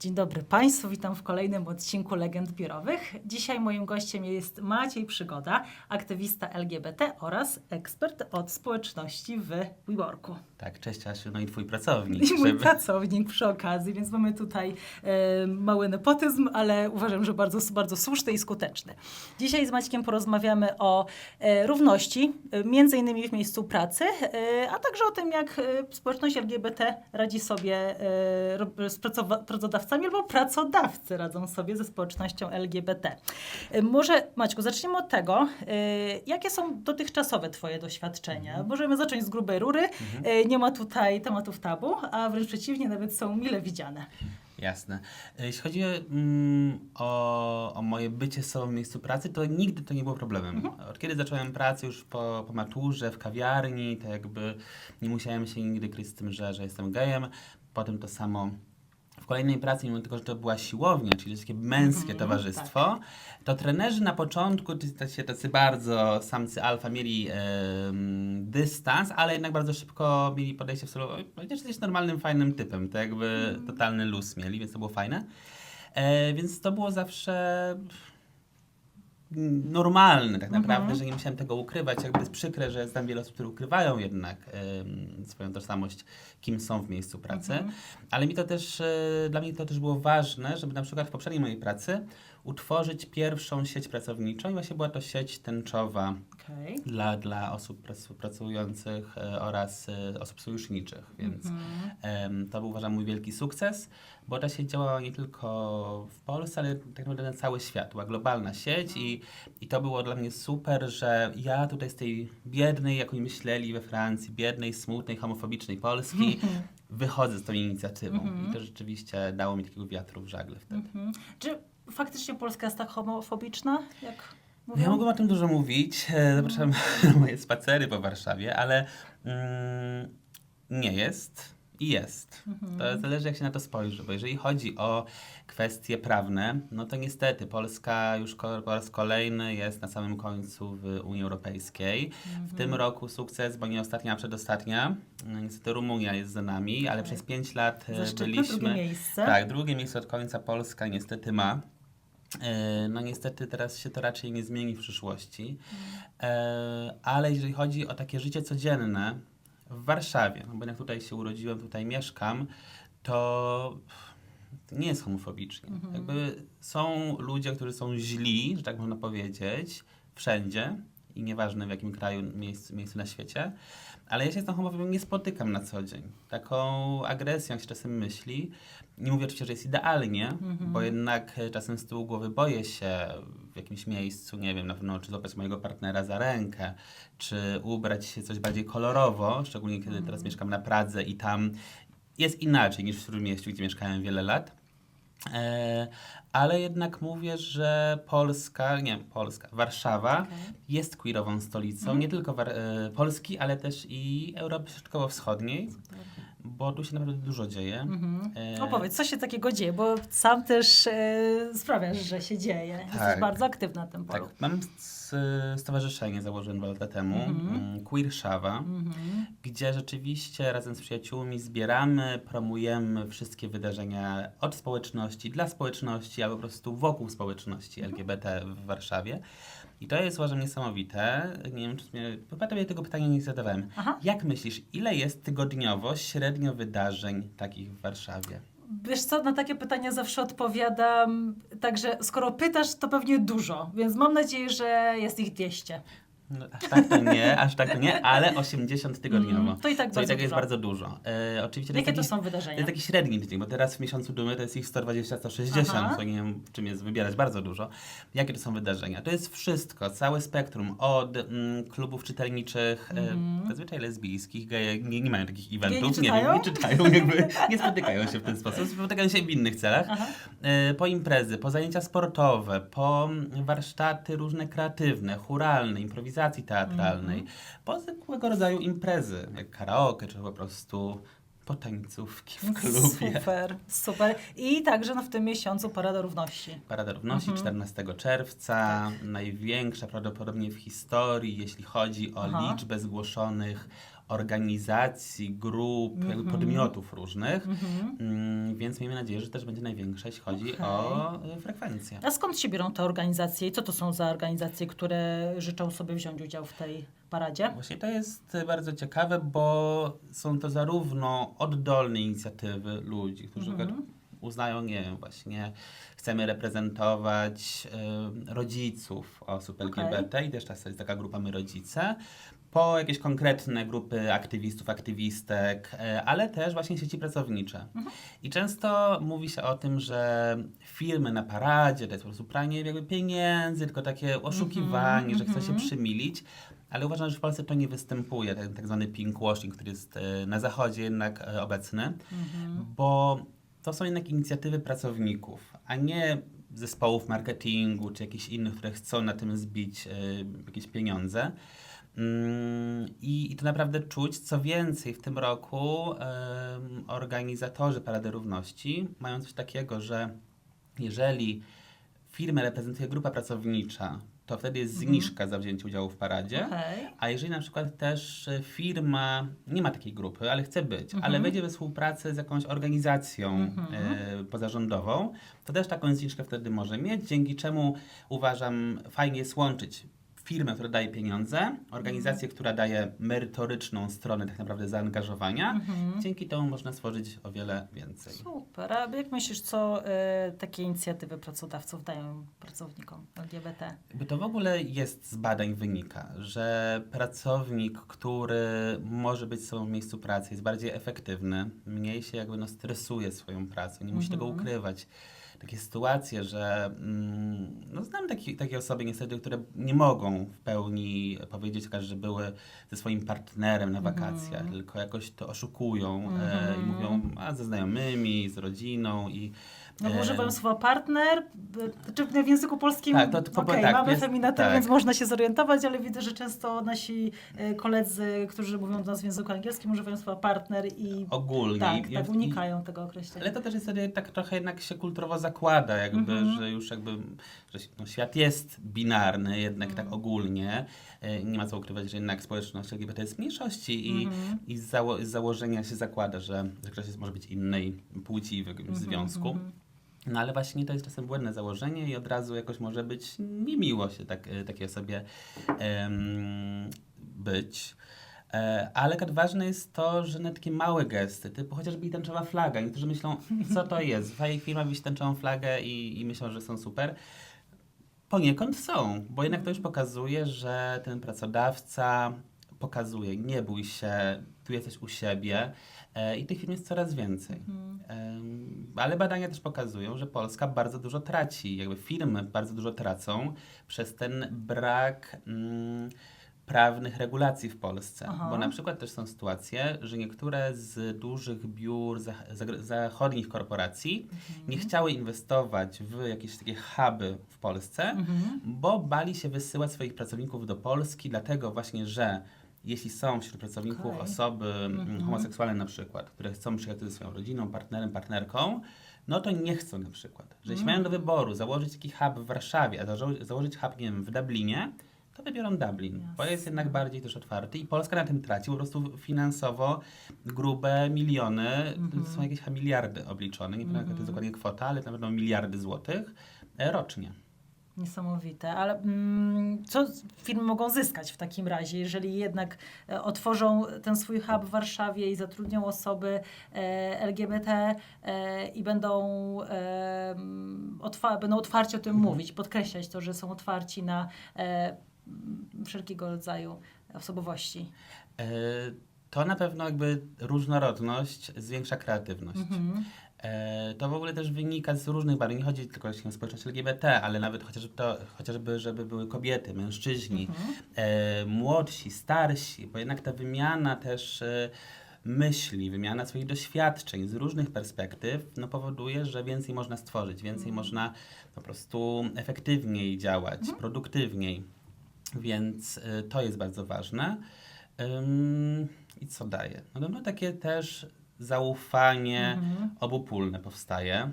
Dzień dobry Państwu, witam w kolejnym odcinku Legend Biurowych. Dzisiaj moim gościem jest Maciej Przygoda, aktywista LGBT oraz ekspert od społeczności w WeWorku. Tak, cześć Asiu, no i twój pracownik. I mój żeby- pracownik przy okazji, więc mamy tutaj e, mały nepotyzm, ale uważam, że bardzo, bardzo słuszny i skuteczny. Dzisiaj z Maćkiem porozmawiamy o e, równości, e, między innymi w miejscu pracy, e, a także o tym, jak e, społeczność LGBT radzi sobie e, z pracowa- pracodawcami albo pracodawcy radzą sobie ze społecznością LGBT. E, może Maćku, zaczniemy od tego, e, jakie są dotychczasowe Twoje doświadczenia? Możemy zacząć z grubej rury. E, Nie ma tutaj tematów tabu, a wręcz przeciwnie, nawet są mile widziane. Jasne. Jeśli chodzi mm, o, o moje bycie sobą w miejscu pracy, to nigdy to nie było problemem. Mhm. Od kiedy zacząłem pracę już po, po maturze, w kawiarni, to jakby nie musiałem się nigdy kryć z tym, że, że jestem gejem. Potem to samo kolejnej pracy, mimo tego, że to była siłownia, czyli takie męskie Mhm, towarzystwo, to trenerzy na początku, czy tacy, tacy bardzo samcy alfa mieli dystans, ale jednak bardzo szybko mieli podejście w stylu, "Oj, chociaż jesteś normalnym, fajnym typem, to jakby totalny luz mieli, więc to było fajne. E, więc to było zawsze normalne tak naprawdę, Mhm. że nie musiałem tego ukrywać. Jakby jest przykre, że znam wiele osób, które ukrywają jednak em, swoją tożsamość, kim są w miejscu pracy. Mhm. Ale mi to też, e, dla mnie to też było ważne, żeby na przykład w poprzedniej mojej pracy utworzyć pierwszą sieć pracowniczą i właśnie była to sieć tęczowa Okej. dla, dla osób prac- pracujących e, oraz e, osób sojuszniczych, więc Mhm. em, to był uważam mój wielki sukces, bo ta sieć działała nie tylko w Polsce, ale tak naprawdę na cały świat. Była globalna sieć i, i to było dla mnie super, że ja tutaj z tej biednej, jak oni myśleli we Francji, biednej, smutnej, homofobicznej Polski wychodzę z tą inicjatywą Mhm. i to rzeczywiście dało mi takiego wiatru w żagle wtedy. Mhm. Czy faktycznie Polska jest tak homofobiczna, jak No mówią? Ja mogłem o tym dużo mówić. e, Zapraszam na moje spacery po Warszawie, ale mm, nie jest i jest. Mhm. To zależy, jak się na to spojrzy, bo jeżeli chodzi o kwestie prawne, no to niestety Polska już po raz kolejny jest na samym końcu w Unii Europejskiej. W tym roku sukces, bo nie ostatnia, a przedostatnia. No, Niestety Rumunia jest za nami, ale Okej. przez 5 lat e, Zaszczytne byliśmy... drugie miejsce. Tak, drugie miejsce od końca Polska niestety ma. E, No niestety teraz się to raczej nie zmieni w przyszłości. E, Ale jeżeli chodzi o takie życie codzienne w Warszawie, no bo jak tutaj się urodziłem, tutaj mieszkam, to nie jest homofobicznie. Mhm. Jakby są ludzie, którzy są źli, że tak można powiedzieć, wszędzie i nieważne w jakim kraju, miejscu, miejscu na świecie, ale ja się z tą homofobią nie spotykam na co dzień. Taką agresją, jak się czasem myśli. Nie mówię oczywiście, że jest idealnie, Mhm. bo jednak czasem z tyłu głowy boję się w jakimś miejscu, nie wiem, na pewno czy złapać mojego partnera za rękę, czy ubrać się coś bardziej kolorowo, szczególnie kiedy Mhm. teraz mieszkam na Pradze i tam jest inaczej niż w Śródmieściu, gdzie mieszkałem wiele lat. E, ale jednak mówię, że Polska, nie Polska, Warszawa Okej. jest queerową stolicą, Mhm. nie tylko War- e, Polski, ale też i Europy Środkowo-Wschodniej, bo tu się naprawdę dużo dzieje. Mhm. E, Opowiedz, co się takiego dzieje, bo sam też e, sprawiasz, że się dzieje. Jesteś Tak. bardzo aktywna na tym polu. Tak, mam s- stowarzyszenie, założyłem dwa lata temu, Mhm. mm, Queer Mhm. gdzie rzeczywiście razem z przyjaciółmi zbieramy, promujemy wszystkie wydarzenia od społeczności, dla społeczności, albo po prostu wokół społeczności Mhm. LGBT w Warszawie. I to jest uważam niesamowite. Nie wiem, czy mnie, chyba tobie tego pytania nie zadawałem. Aha. Jak myślisz, ile jest tygodniowo średnio wydarzeń takich w Warszawie? Wiesz co, na takie pytania zawsze odpowiadam, także skoro pytasz, to pewnie dużo, więc mam nadzieję, że jest ich 200. No, aż tak to nie, aż tak to nie, ale 80 tygodniowo. Mm, to i tak i tak jest dużo. bardzo dużo. E, oczywiście Jakie jest to taki, są to wydarzenia? jest taki średni tydzień, bo teraz w miesiącu dumy to jest ich 120-160, Aha. co nie wiem czym jest wybierać bardzo dużo. Jakie to są wydarzenia? To jest wszystko, całe spektrum, od mm, klubów czytelniczych, Mhm. e, zazwyczaj lesbijskich, geje nie, nie mają takich eventów, nie nie, wiem, czytają? nie czytają, jakby nie spotykają się w ten sposób, spotykają się w innych celach. E, po imprezy, po zajęcia sportowe, po mm, warsztaty różne kreatywne, churalne, teatralnej, Mhm. po zwykłego rodzaju imprezy, jak karaoke, czy po prostu potańcówki w klubie. Super, super. I także no, w tym miesiącu Parada Równości. Parada Równości Mhm. 14 czerwca, największa prawdopodobnie w historii, jeśli chodzi o Aha. liczbę zgłoszonych organizacji, grup, jakby Mhm. podmiotów różnych, Mhm. mm, więc miejmy nadzieję, że też będzie największa, jeśli chodzi Okej. o y, frekwencję. A skąd się biorą te organizacje i co to są za organizacje, które życzą sobie wziąć udział w tej paradzie? Właśnie to jest bardzo ciekawe, bo są to zarówno oddolne inicjatywy ludzi, którzy na przykład uznają, nie wiem, właśnie chcemy reprezentować y, rodziców osób. LGBT i też czasem jest taka grupa My Rodzice, po jakieś konkretne grupy aktywistów, aktywistek, y, ale też właśnie sieci pracownicze. Mhm. I często mówi się o tym, że firmy na paradzie to jest po prostu pranie jakby pieniędzy, tylko takie oszukiwanie, że chce się mhm. przymilić. Ale uważam, że w Polsce to nie występuje, ten tak zwany pinkwashing, który jest e, na zachodzie jednak e, obecny, Mhm. bo to są jednak inicjatywy pracowników, a nie zespołów marketingu czy jakichś innych, które chcą na tym zbić e, jakieś pieniądze. Mm, I, I to naprawdę czuć. Co więcej, w tym roku organizatorzy Parady Równości mają coś takiego, że jeżeli firmę reprezentuje grupa pracownicza, to wtedy jest Mhm. zniżka za wzięcie udziału w paradzie. Okej. A jeżeli na przykład też e, firma nie ma takiej grupy, ale chce być, Mhm. ale wejdzie we współpracę z jakąś organizacją Mhm. e, pozarządową, to też taką zniżkę wtedy może mieć, dzięki czemu uważam fajnie jest łączyć firmę, która daje pieniądze, organizację, która daje merytoryczną stronę tak naprawdę zaangażowania. Mhm. Dzięki temu można stworzyć o wiele więcej. Super. A jak myślisz, co e, takie inicjatywy pracodawców dają pracownikom LGBT? Jakby to w ogóle jest z badań wynika, że pracownik, który może być sobą w miejscu pracy, jest bardziej efektywny, mniej się jakby no stresuje swoją pracą, nie musi tego Mhm. ukrywać. Takie sytuacje, że mm, no znam taki, takie osoby niestety, które nie mogą w pełni powiedzieć, że były ze swoim partnerem na wakacjach, Mhm. tylko jakoś to oszukują e, i Mhm. mówią a, ze znajomymi, z rodziną i No bo używają słowa partner, czy w języku polskim Tak, to- to- okej, tak, mamy jest- feminatyw, tak. więc można się zorientować, ale widzę, że często nasi e, koledzy, którzy mówią do nas w języku angielskim, używają słowa partner i ogólnie. tak, I- tak i- unikają tego określenia. Ale to też jest tak trochę jednak się kulturowo zakłada, jakby, Mhm. że już jakby, że no, świat jest binarny jednak Mhm. tak ogólnie. E, Nie ma co ukrywać, że jednak społeczność LGBT jest mniejszości i, Mhm. i z, zało- z założenia się zakłada, że, ktoś jest, może być innej płci w jakimś Mhm, związku. No ale właśnie to jest czasem błędne założenie i od razu jakoś może być niemiło się tak, e, takiej osobie em, być. E, Ale tak ważne jest to, że na takie małe gesty, typu chociażby i tęczowa flaga. Niektórzy myślą, co to jest? Fajna firma wisi tęczową flagę i, i myślą, że są super. Poniekąd są, bo jednak to już pokazuje, że ten pracodawca pokazuje, nie bój się, tu jesteś u siebie i tych firm jest coraz więcej. Mhm. Ale badania też pokazują, że Polska bardzo dużo traci, jakby firmy bardzo dużo tracą przez ten brak mm, prawnych regulacji w Polsce. Aha. Bo na przykład też są sytuacje, że niektóre z dużych biur zach- zachodnich korporacji nie chciały inwestować w jakieś takie huby w Polsce, Mhm. bo bali się wysyłać swoich pracowników do Polski, dlatego właśnie, że jeśli są wśród pracowników Okej. osoby mm, Mhm. homoseksualne na przykład, które chcą przyjechać ze swoją rodziną, partnerem, partnerką, no to nie chcą na przykład. Że jeśli mają do Mm. wyboru założyć taki hub w Warszawie, a zało- założyć hub, nie wiem, w Dublinie, to wybiorą Dublin, bo jest jednak bardziej też otwarty i Polska na tym traci po prostu finansowo grube miliony, Mhm. to są jakieś miliardy obliczone, nie pamiętam jaka to jest dokładnie kwota, ale na pewno miliardy złotych rocznie. Niesamowite, ale mm, co firmy mogą zyskać w takim razie, jeżeli jednak e, otworzą ten swój hub w Warszawie i zatrudnią osoby e, LGBT e, i będą, e, otwa- będą otwarcie o tym Mhm. mówić, podkreślać to, że są otwarci na e, wszelkiego rodzaju osobowości. E, To na pewno jakby różnorodność zwiększa kreatywność. Mhm. E, To w ogóle też wynika z różnych badań. Nie chodzi tylko o społeczność LGBT, ale nawet chociażby, to, chociażby żeby były kobiety, mężczyźni, Mhm. e, młodsi, starsi, bo jednak ta wymiana też e, myśli, wymiana swoich doświadczeń z różnych perspektyw no, powoduje, że więcej można stworzyć, więcej Mhm. można po prostu efektywniej działać, produktywniej. Więc y, to jest bardzo ważne. Ym, I co daje? No, no takie też zaufanie Mhm. obopólne powstaje.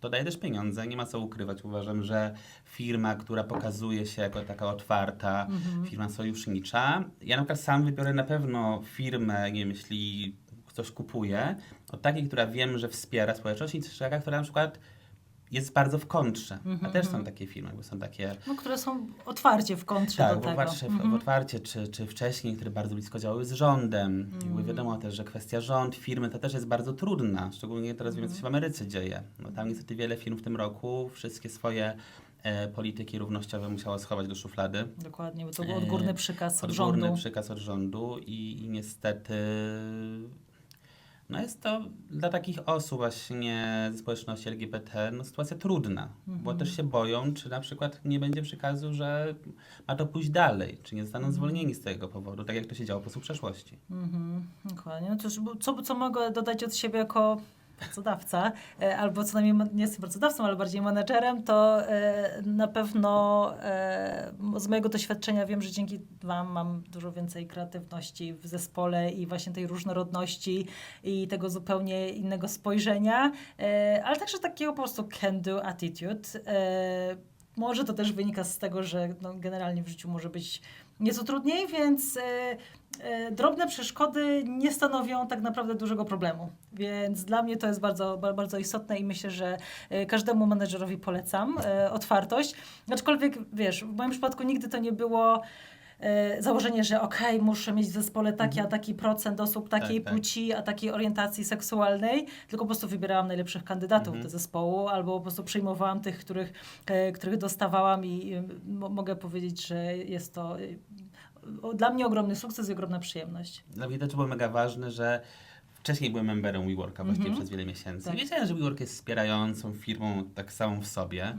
to daje też pieniądze, nie ma co ukrywać. Uważam, że firma, która pokazuje się jako taka otwarta, firma sojusznicza. Ja na przykład sam wybiorę na pewno firmę, nie wiem, jeśli ktoś kupuje, od takiej, która wiem, że wspiera społeczność i taka, która na przykład jest bardzo w kontrze. A też są takie firmy, bo są takie No, które są otwarcie w kontrze tak, do tego. otwarcie, w, w otwarcie czy, czy wcześniej, które bardzo blisko działały z rządem. Jakby wiadomo też, że kwestia rząd, firmy to też jest bardzo trudna. Szczególnie teraz wiemy, co się w Ameryce dzieje. No, tam niestety wiele firm w tym roku wszystkie swoje e, polityki równościowe musiało schować do szuflady. Dokładnie, bo to był odgórny E, przykaz od Odgórny rządu. przykaz od rządu i, i niestety no jest to dla takich osób właśnie ze społeczności LGBT no, sytuacja trudna, bo Mhm. też się boją, czy na przykład nie będzie przekazu, że ma to pójść dalej, czy nie zostaną zwolnieni z tego powodu, tak jak to się działo po prostu w przeszłości. Mhm, dokładnie. No cóż, bo co, co mogę dodać od siebie jako pracodawca, e, albo co najmniej nie jestem pracodawcą, ale bardziej menedżerem, to e, na pewno e, z mojego doświadczenia wiem, że dzięki Wam mam dużo więcej kreatywności w zespole i właśnie tej różnorodności i tego zupełnie innego spojrzenia, ale także takiego po prostu can-do attitude. Może to też wynika z tego, że no, generalnie w życiu może być nieco trudniej, więc drobne przeszkody nie stanowią tak naprawdę dużego problemu. Więc dla mnie to jest bardzo, ba- bardzo istotne i myślę, że e, każdemu menedżerowi polecam e, otwartość. Aczkolwiek, wiesz, w moim przypadku nigdy to nie było e, założenie, że okej, muszę mieć w zespole taki, a taki procent osób takiej Tak, tak. płci, a takiej orientacji seksualnej, tylko po prostu wybierałam najlepszych kandydatów Mhm. do zespołu, albo po prostu przyjmowałam tych, których, e, których dostawałam i e, mo- mogę powiedzieć, że jest to e, dla mnie ogromny sukces i ogromna przyjemność. Dla mnie też było mega ważne, że wcześniej byłem memberem WeWorka właściwie Mhm. przez wiele miesięcy. Tak. Wiedziałem, że WeWork jest wspierającą firmą tak samą w sobie.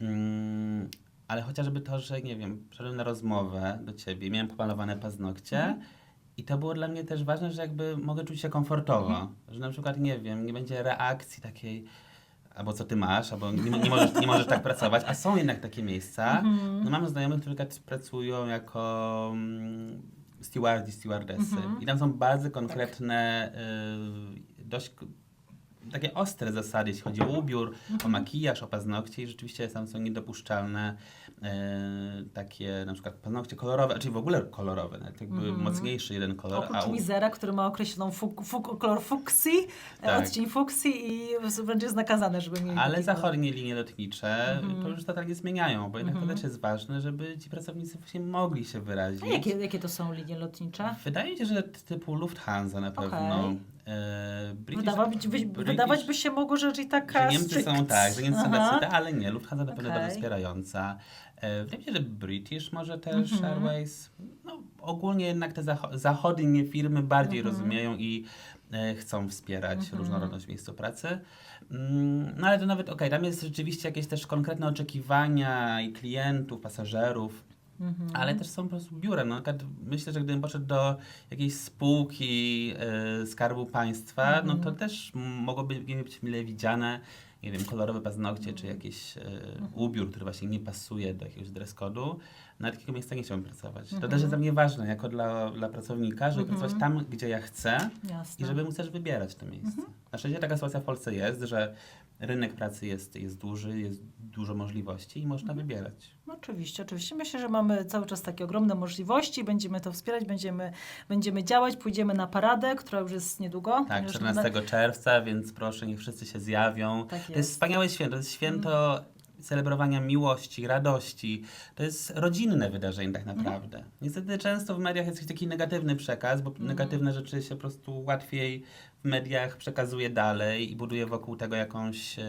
Mm, ale chociażby to, że nie wiem, przyszedłem na rozmowę do ciebie, miałem pomalowane paznokcie Mhm. i to było dla mnie też ważne, że jakby mogę czuć się komfortowo. Mhm. Że na przykład, nie wiem, nie będzie reakcji takiej albo co ty masz, albo nie, nie, możesz, nie możesz tak pracować, a są jednak takie miejsca. Mhm. No mam znajomych, którzy tak pracują jako mm, stewardzi, stewardessy Mhm. i tam są bardzo konkretne, y, dość takie ostre zasady, jeśli chodzi o ubiór, o makijaż, o paznokcie i rzeczywiście tam są niedopuszczalne e, takie na przykład paznokcie kolorowe, czyli w ogóle kolorowe, nawet jakby Mhm. mocniejszy jeden kolor. Oprócz u- Mizera, który ma określoną fuk, fuk, kolor fuksji, e, Tak. odcień fuksji i wręcz jest nakazane, żeby mieli ale zachodnie linie lotnicze Mhm. to już totalnie zmieniają, bo jednak Mhm. to też jest ważne, żeby ci pracownicy właśnie mogli się wyrazić. A jakie, jakie to są linie lotnicze? Wydaje mi się, że typu Lufthansa na pewno. Okej. E, British- Wydawać, by, British- wydawać by się mogło, że raczej taka Że Niemcy są tak, że Niemcy są Aha. tacy, ale nie, Lufthansa na pewno bardzo wspierająca. E, wydaje mi się, że British może też, Mhm. Airways. No, ogólnie jednak te zacho- zachodnie firmy bardziej Mhm. rozumieją i e, chcą wspierać Mhm. różnorodność w miejscu pracy. Mm, no ale to nawet, okej, tam jest rzeczywiście jakieś też konkretne oczekiwania i klientów, pasażerów. Mhm. Ale też są po prostu biura. No, myślę, że gdybym poszedł do jakiejś spółki e, Skarbu Państwa, Mhm. no to też mogłoby być mile widziane, nie wiem, kolorowe paznokcie, czy jakiś e, Mhm. ubiór, który właśnie nie pasuje do jakiegoś dress code'u. Na takiego miejsca nie chciałbym pracować. To Mhm. też jest dla mnie ważne, jako dla, dla pracownika, żeby Mhm. pracować tam, gdzie ja chcę Jasne. i żeby móc też wybierać to miejsce. Mhm. Na szczęście taka sytuacja w Polsce jest, że rynek pracy jest, jest duży, jest dużo możliwości i można Mhm. wybierać. Oczywiście, oczywiście. Myślę, że mamy cały czas takie ogromne możliwości. Będziemy to wspierać, będziemy, będziemy działać. Pójdziemy na paradę, która już jest niedługo. Tak, ponieważ 14 czerwca, więc proszę, niech wszyscy się zjawią. Tak To jest jest. wspaniałe święto, to jest święto celebrowania miłości, radości. To jest rodzinne wydarzenie tak naprawdę. Niestety często w mediach jest taki negatywny przekaz, bo negatywne rzeczy się po prostu łatwiej w mediach przekazuje dalej i buduje wokół tego jakąś e,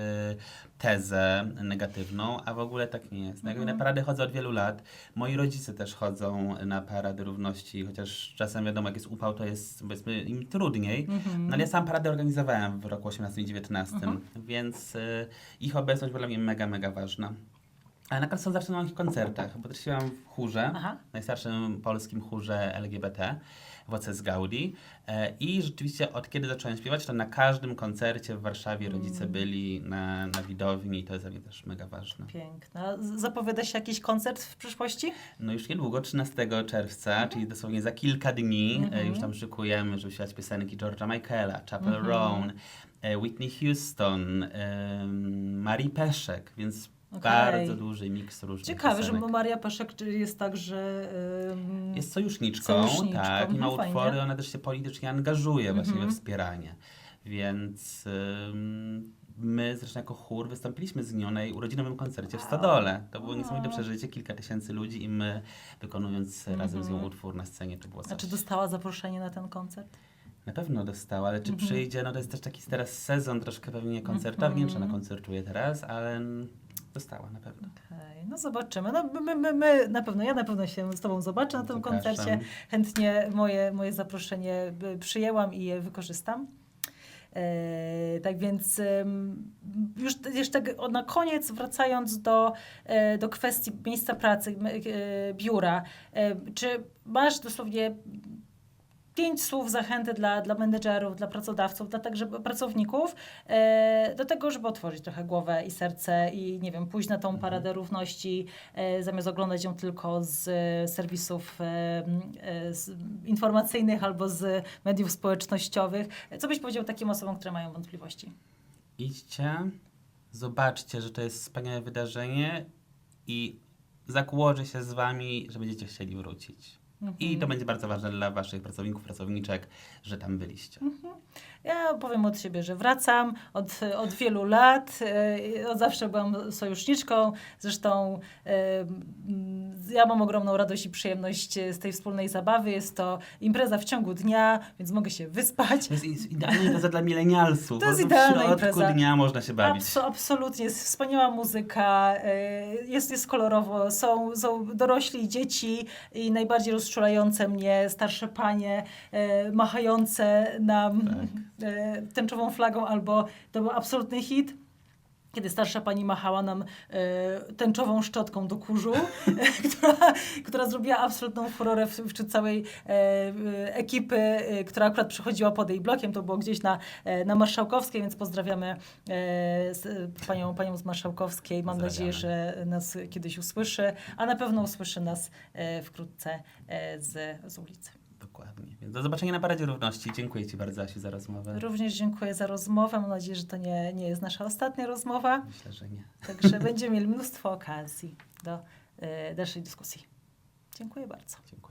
tezę negatywną, a w ogóle tak nie jest. No, jakby Na parady chodzę od wielu lat. Moi rodzice też chodzą na parady równości, chociaż czasem wiadomo, jak jest upał, to jest powiedzmy im trudniej. Mhm. No ale ja sam paradę organizowałem w roku 18 i 19, więc y, ich obecność była dla mnie mega, mega ważna. Ale na przykład są zawsze na moich koncertach, bo też śpiewam w chórze, Aha. najstarszym polskim chórze LGBT, Woces Gaudi. E, I rzeczywiście od kiedy zacząłem śpiewać, to na każdym koncercie w Warszawie rodzice byli na, na widowni i to jest dla mnie też mega ważne. Piękna. Zapowiada się jakiś koncert w przyszłości? No już niedługo, 13 czerwca, czyli dosłownie za kilka dni, e, Mhm. już tam szykujemy, żeby śpiewać piosenki George'a Michaela, Chapel Mhm. Roan, e, Whitney Houston, Marii Peszek, więc Okej. bardzo duży miks różnych Ciekawe, że piosenek. Maria Peszek czy jest tak, że... ym, Jest sojuszniczką, Sojuszniczką, tak, i ma no fajnie. utwory, ona też się politycznie angażuje właśnie Mhm. we wspieranie. Więc ym, my zresztą jako chór wystąpiliśmy z nią na jej urodzinowym koncercie w Stodole. To było niesamowite przeżycie, kilka tysięcy ludzi i my wykonując razem z nią Mhm. utwór na scenie, to było coś. A czy dostała zaproszenie na ten koncert? Na pewno dostała, ale czy Mhm. przyjdzie, no to jest też taki teraz sezon troszkę pewnie koncertowy, nie wiem czy ona Mhm. koncertuje teraz, ale mm, dostała na pewno. Okej, no zobaczymy. No, my, my, my na pewno, ja na pewno się z Tobą zobaczę na tym Zapraszam. koncercie. Chętnie moje, moje zaproszenie y, przyjęłam i je wykorzystam. E, tak więc już jeszcze na koniec wracając do, e, do kwestii miejsca pracy, e, biura. E, czy masz dosłownie pięć słów zachęty dla, dla menedżerów, dla pracodawców, dla także pracowników e, do tego, żeby otworzyć trochę głowę i serce i nie wiem, pójść na tą paradę równości, e, zamiast oglądać ją tylko z e, serwisów z informacyjnych albo z mediów społecznościowych. Co byś powiedział takim osobom, które mają wątpliwości? Idźcie, zobaczcie, że to jest wspaniałe wydarzenie i zakłoży się z wami, że będziecie chcieli wrócić. I to Mhm. będzie bardzo ważne dla waszych pracowników, pracowniczek, że tam byliście. Ja powiem od siebie, że wracam od, od wielu lat. e, Od zawsze byłam sojuszniczką. Zresztą e, ja mam ogromną radość i przyjemność z tej wspólnej zabawy. Jest to impreza w ciągu dnia, więc mogę się wyspać. To jest idealna impreza dla milenialsów. To jest idealna W środku impreza. dnia można się bawić. Abso, absolutnie, jest wspaniała muzyka, e, jest, jest kolorowo, są, są dorośli, dzieci i najbardziej rozczulające mnie starsze panie e, machające nam Tak. e, tęczową flagą albo to był absolutny hit. Kiedy starsza pani machała nam e, tęczową szczotką do kurzu, która, która zrobiła absolutną furorę w- wśród całej e, e, ekipy, e, która akurat przychodziła pod jej blokiem. To było gdzieś na, e, na Marszałkowskiej, więc pozdrawiamy e, z, panią, panią z Marszałkowskiej. Mam nadzieję, że nas kiedyś usłyszy, a na pewno usłyszy nas e, wkrótce e, z, z ulicy. Dokładnie. Więc do zobaczenia na Paradzie Równości. Dziękuję Ci bardzo, Asiu, za rozmowę. Również dziękuję za rozmowę. Mam nadzieję, że to nie, nie jest nasza ostatnia rozmowa. Myślę, że nie. Także będziemy mieli mnóstwo okazji do e, dalszej dyskusji. Dziękuję bardzo. Dziękuję.